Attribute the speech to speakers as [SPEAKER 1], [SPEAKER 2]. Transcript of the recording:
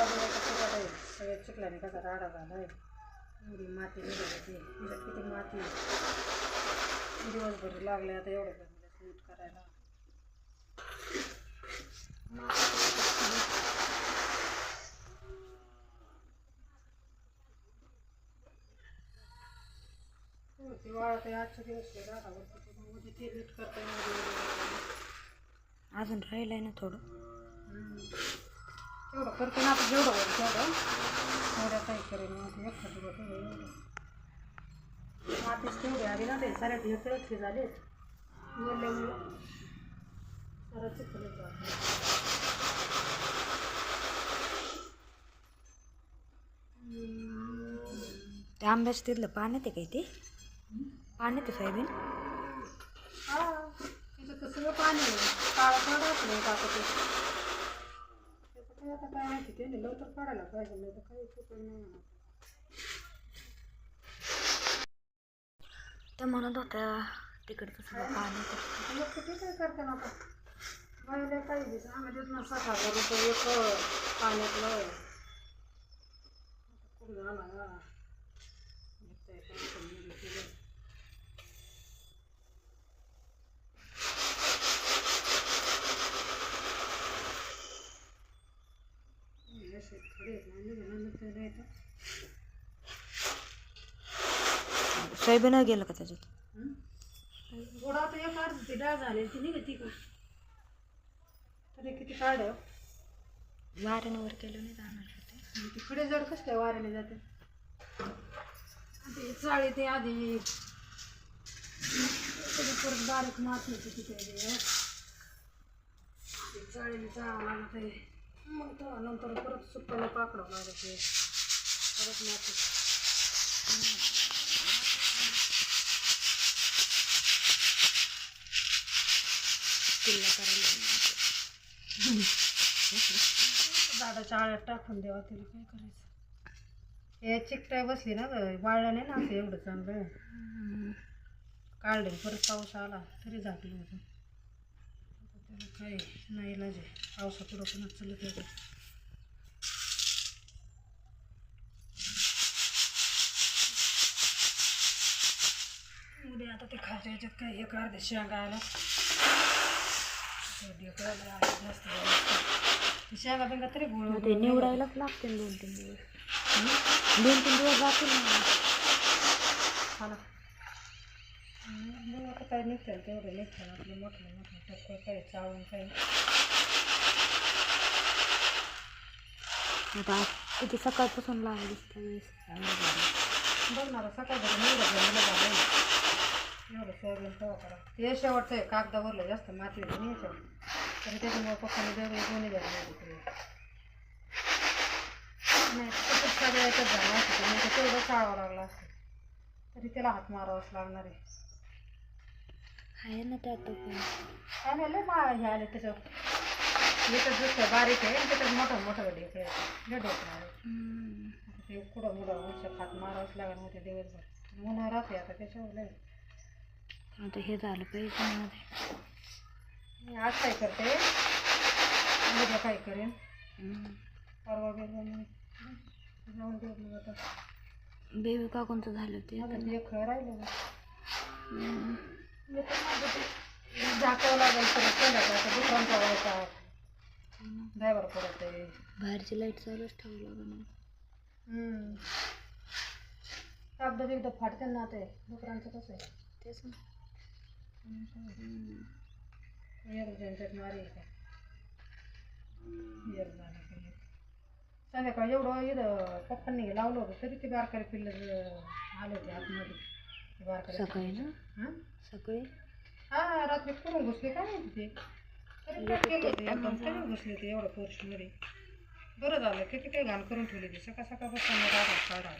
[SPEAKER 1] सगळ्या चिखलाने कसा राडा आहे एवढी माती निघाली ती किती माती दिवसभर लागले आता एवढं जमिनीला नीट करायला ते वाळत आहे आजच्या दिवस ते उद्या ते नीट करता येणार
[SPEAKER 2] अजून राहिलंय ना थोडं.
[SPEAKER 1] तेवढं करते ना आता जेवढं होईल तेवढं. एवढ्या काही करेन मग एकटं मातीच तेवढी आली ना ते साऱ्या ढेकळे बोलल्यामुळं सारं चिखलच झालं.
[SPEAKER 2] ते आंब्याचं तिथलं पाण्यात आहे काय ते? पाण्यात आहे सोयाबीन
[SPEAKER 1] हा तिथं तर सगळं पाणी आहे काळं टाकत काय आता काय माहिती ते लवकर पाहिजे नाही तर काही नाही.
[SPEAKER 2] त्या म्हणत होत्या तिकडचं सगळं.
[SPEAKER 1] आता लोक किती काय करतात आता बायला काही दिवस आम्ही देत ना सात हजार रुपये एक पाण्यातलं कुठं ना कमी नाही. हे असे थोडे.
[SPEAKER 2] सोयाबीन गेलं का त्याच्यात?
[SPEAKER 1] गोडा एक अर्धी ती डाळ झाली ती का तरी किती काढ?
[SPEAKER 2] वाऱ्यानं वर केलं नाही जाणार
[SPEAKER 1] तिकडे जर कसं काय वाऱ्याने जाते? ते चाळी ते आधी. परत बारीक माती होती तिथे ते ते चाळीने चाळावं लागत आहे मग तेव्हा नंतर परत सुकवलं पाकडं लागत परत माती.
[SPEAKER 2] किल्ला करायला
[SPEAKER 1] झाडाच्या आळ्यात टाकून द्यावा तिला काय करायचं. हे चिकटाय बसली ना वाळलं नाही ना असं एवढं चांगलं. काढले परत पाऊस आला तरी झाकलं होतं त्याला काय नाही इलाज आहे. पावसापुढं पण चलत येतं उद्या आता ते खायच्या ह्याच्यात काय एक अर्ध्या शेंगा आला. शेंगा बिंगा तरी गोळ
[SPEAKER 2] ते निवडायलाच लागते दोन तीन दिवस. दोन तीन दिवस जातील
[SPEAKER 1] आता काय निघतं तेवढं निघतं आपलं मोठं मोठं टक्कर काय चावून काय
[SPEAKER 2] आता किती सकाळपासून लागली वेळेस
[SPEAKER 1] बघ ना सकाळ झालं एवढं एवढं सोयाबीन तेव्हा करा. ते शेवटचं आहे कागदावरलं जास्त माती होती नाही याच्यावर तरी त्याच्यामुळे पप्पाने वेगळे झाले नाही तिकडे नाही तसंच सगळं एकच झालं असतं नाही तर तेवढं चाळावं लागलं असतं. तरी त्याला हात मारावाच लागणार आहे.
[SPEAKER 2] आहे ना त्यात
[SPEAKER 1] हे आले त्याच्यावर. दुसरं बारीक आहे आणि त्याच्यात मोठं मोठं ढेकळं आहे लय ढेकळं आहे
[SPEAKER 2] हम्म.
[SPEAKER 1] आता ते कुठं मुलं वर्ष खात मारावंच होते दिवसभर. राहते आता त्याच्यावर लय.
[SPEAKER 2] आता हे झालं पाहिजे मध्ये
[SPEAKER 1] मी आज काय करते? उद्या काय करेन. परवा मी. जाऊन मग आता.
[SPEAKER 2] बेबी काकूंचं झालं ते
[SPEAKER 1] माझं एक राहिलं.
[SPEAKER 2] हम्म.
[SPEAKER 1] झाकावं आता ड्रायव्हर आहे
[SPEAKER 2] बाहेरची लाइट चालूच ठेवली लागणार
[SPEAKER 1] हम्म. कागद बिगद फाटते ना ते दुसऱ्यांचं कसं आहे
[SPEAKER 2] तेच ना
[SPEAKER 1] मारी संध्याकाळी एवढं इथं पप्पांनी लावलं होतं तरी ते बारकाले पिल्लर आले होते आतमध्ये
[SPEAKER 2] सकाळी ना?
[SPEAKER 1] हं?
[SPEAKER 2] सकाळी
[SPEAKER 1] हा रात्री कुठून घुसले काय माहिती? ते घुसले ते एवढं पोर्शमध्ये बरं झालं किती काही घाण करून ठेवली ती सकाळ सकाळपासून काढा काढा